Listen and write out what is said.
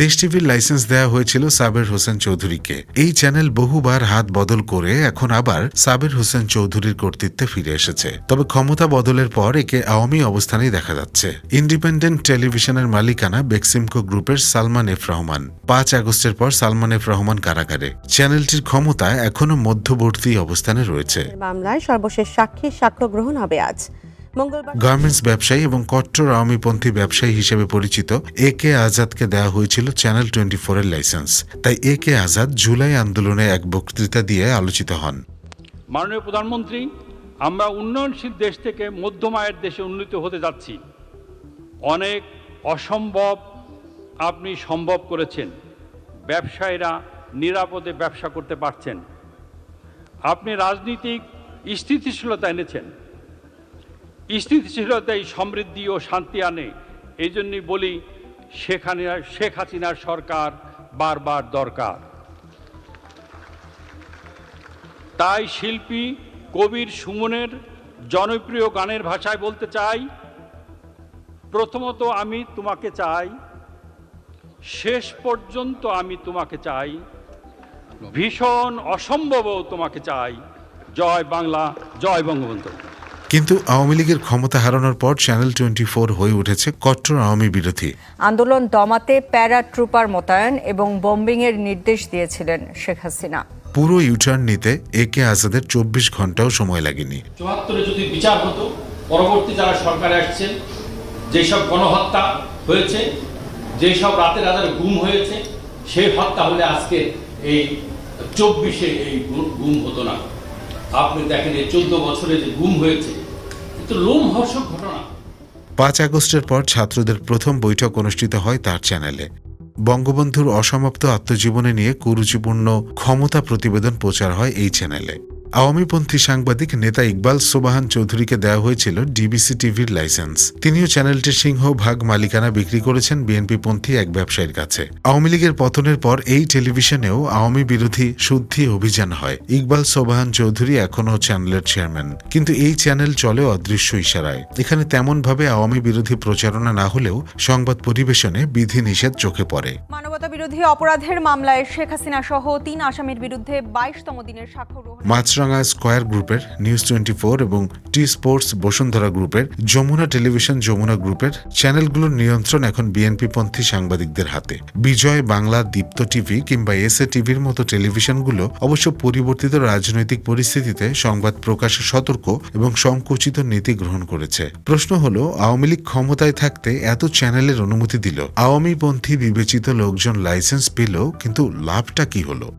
দেশ টিভির লাইসেন্স দেওয়া হয়েছিল সাবের হোসেন চৌধুরীকে। এই চ্যানেল বহুবার হাত বদল করে এখন আবার সাবের হোসেন চৌধুরীর কর্তৃত্বে ফিরে এসেছে। তবে ক্ষমতা বদলের পর একে আওয়ামী অবস্থানেই দেখা যাচ্ছে। ইন্ডিপেন্ডেন্ট টেলিভিশনের মালিকানা বেক্সিমকো গ্রুপের সালমান এফ রহমান। পাঁচ আগস্টের পর সালমান এফ রহমান কারাগারে। চ্যানেলটির ক্ষমতা এখনও মধ্যবর্তী অবস্থানে রয়েছে। মামলায় সর্বশেষ সাক্ষী সাক্ষ্য গ্রহণ হবে আজ। গার্মেন্টস ব্যবসায়ী এবং কট্টর আওয়ামীপন্থী ব্যবসায়ী হিসেবে পরিচিত এ কে আজাদকে দেওয়া হয়েছিল চ্যানেল টোয়েন্টি ফোরের লাইসেন্স। তাই এ কে আজাদ জুলাই আন্দোলনে এক বক্তৃতা দিয়ে আলোচিত হন। মাননীয় প্রধানমন্ত্রী আমরা উন্নয়নশীল দেশ থেকে মধ্যম আয়ের দেশে উন্নীত হতে যাচ্ছি। অনেক অসম্ভব আপনি সম্ভব করেছেন। ব্যবসায়ীরা নিরাপদে ব্যবসা করতে পারছেন। আপনি রাজনীতিক স্থিতিশীলতা এনেছেন। স্থিতিশীলতাই সমৃদ্ধি ও শান্তি আনে। এই জন্যই বলি হাসিনা শেখ হাসিনার সরকার বারবার দরকার। তাই শিল্পী কবির সুমনের জনপ্রিয় গানের ভাষায় বলতে চাই, প্রথমত আমি তোমাকে চাই, শেষ পর্যন্ত আমি তোমাকে চাই, ভীষণ অসম্ভবও তোমাকে চাই। জয় বাংলা, জয় বঙ্গবন্ধু। কিন্তু আওয়ামী লীগের ক্ষমতা হারানোর পর চ্যানেল টোয়েন্টি ফোর হয়ে উঠেছে কট্টর আওয়ামী বিরোধী। আন্দোলন দমাতে প্যারা ট্রুপার মোতায়েন এবং বোম্বিংয়ের নির্দেশ দিয়েছিলেন শেখ হাসিনা। পুরো ইউটার্ন নিতে এ কে আজাদের চব্বিশ ঘন্টাও সময় লাগেনি। চুয়াত্তরে যদি বিচার হতো পরবর্তী যারা সরকারে আসছেন যেসব গণহত্যা হয়েছে যেসব রাতের রাতের গুম হয়েছে সেই হত্যা হলে আজকে এই চব্বিশে এই গুম হতো না। আপনি দেখেন এই চোদ্দ বছরে যে গুম হয়েছে কিন্তু লোমহর্ষক ঘটনা। পাঁচ আগস্টের পর ছাত্রদের প্রথম বৈঠক অনুষ্ঠিত হয় তার চ্যানেলে। বঙ্গবন্ধুর অসমাপ্ত আত্মজীবনী নিয়ে কুরুচিপূর্ণ ক্ষমতা প্রতিবেদন প্রচার হয় এই চ্যানেলে। আওয়ামীপন্থী সাংবাদিক নেতা ইকবাল সোবাহান চৌধুরীকে দেওয়া হয়েছিল ডিবিসি টিভির লাইসেন্স। তিনিও চ্যানেলটির সিংহ ভাগ মালিকানা বিক্রি করেছেন বিএনপিপন্থী এক ব্যবসায়ীর কাছে। আওয়ামী লীগের পতনের পর এই টেলিভিশনেও আওয়ামী বিরোধী শুদ্ধি অভিযান হয়। ইকবাল সোবাহান চৌধুরী এখনও চ্যানেলের চেয়ারম্যান। কিন্তু এই চ্যানেল চলে অদৃশ্য ইশারায়। এখানে তেমনভাবে আওয়ামী বিরোধী প্রচারণা না হলেও সংবাদ পরিবেশনে বিধি নিষেধ চোখে পড়ে। মানবতা বিরোধী অপরাধের মামলায় শেখ হাসিনা সহ তিন আসামির বিরুদ্ধে বাইশতম দিনের গ্রহণ মাছরাঙা স্কোয়ার গ্রুপের নিউজ টোয়েন্টি ফোর এবং টি স্পোর্টস বসুন্ধরা গ্রুপের, যমুনা টেলিভিশন যমুনা গ্রুপের চ্যানেলগুলোর নিয়ন্ত্রণ এখন বিএনপিপন্থী সাংবাদিকদের হাতে। বিজয়, বাংলা, দীপ্ত টিভি কিংবা এসএ টিভির মতো টেলিভিশনগুলো অবশ্য পরিবর্তিত রাজনৈতিক পরিস্থিতিতে সংবাদ প্রকাশে সতর্ক এবং সংকুচিত নীতি গ্রহণ করেছে। প্রশ্ন হলো, আওয়ামী লীগ ক্ষমতায় থাকতে এত চ্যানেলের অনুমতি দিল? আওয়ামীপন্থী বিবেচিত লোকজন লাইসেন্স পেল, কিন্তু লাভটা কি হলো?